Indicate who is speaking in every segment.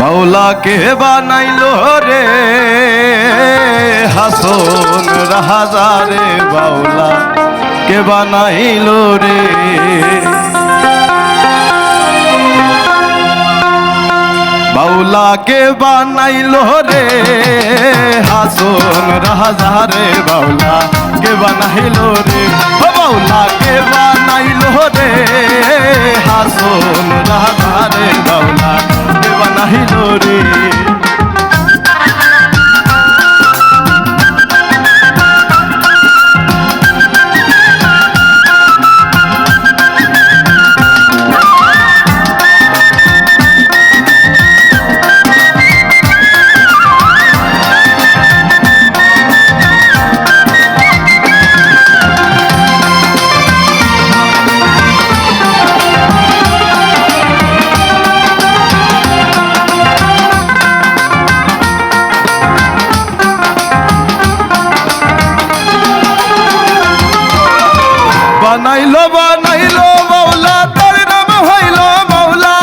Speaker 1: বাউলাকে বানাইলো রে। হাসন রাজারে বাউলা কে বানাইলো রে। বাউলাকে বানাইলো রে। হাসন রাজারে বাউলা কে বানাইলো রে। বাউলা কে বানাইলো রে। হাসন রাজারে বাউলা বানাইলো বানাইলো মৌলা তার নাম হইল মৌলা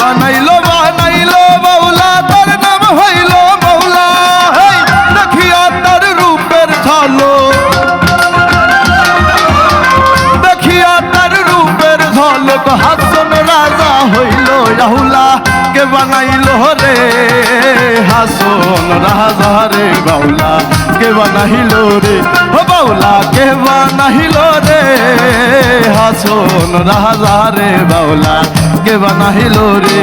Speaker 1: বানাইলো বানাইলো মৌলা তার নাম হইল হেই, দেখিয়া তার রূপের ঝালো দেখিয়া তার রূপের ঝলক হাসন রাজা হইল রাহুলা কে বানাইলো রে হাসন রাজা রে বাউলা কে বানাইলো রে? বাউলা কে নাহিলো রে? হাসন রাজা রে বাউলা কে বানাইলো রে?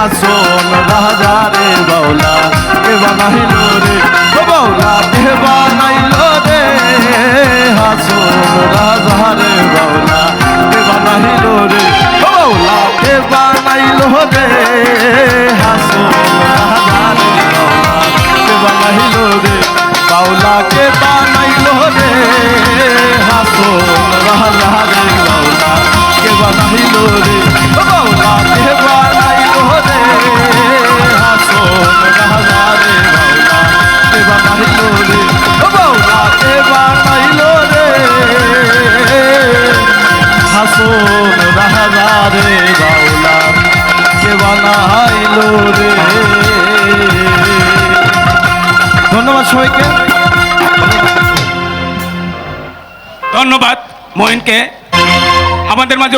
Speaker 1: হাসুন রাজা রে বাউলা কে বানাইলো রে বাউলা কে বানাইলো রে। হাসুন রাজা রে বাউলা কে বানাইলো রে বাউলা কে বানাইলো রে। হাসুন রাজা রে বাউলা কে বানাইলো রে বাউলা কে বানাইলো রে। হাসুন রাজা রে বাউলা কে বানাইলো রে। ধন্যবাদ সবাইকে।
Speaker 2: ধন্যবাদ মহিনকে আমাদের মাঝে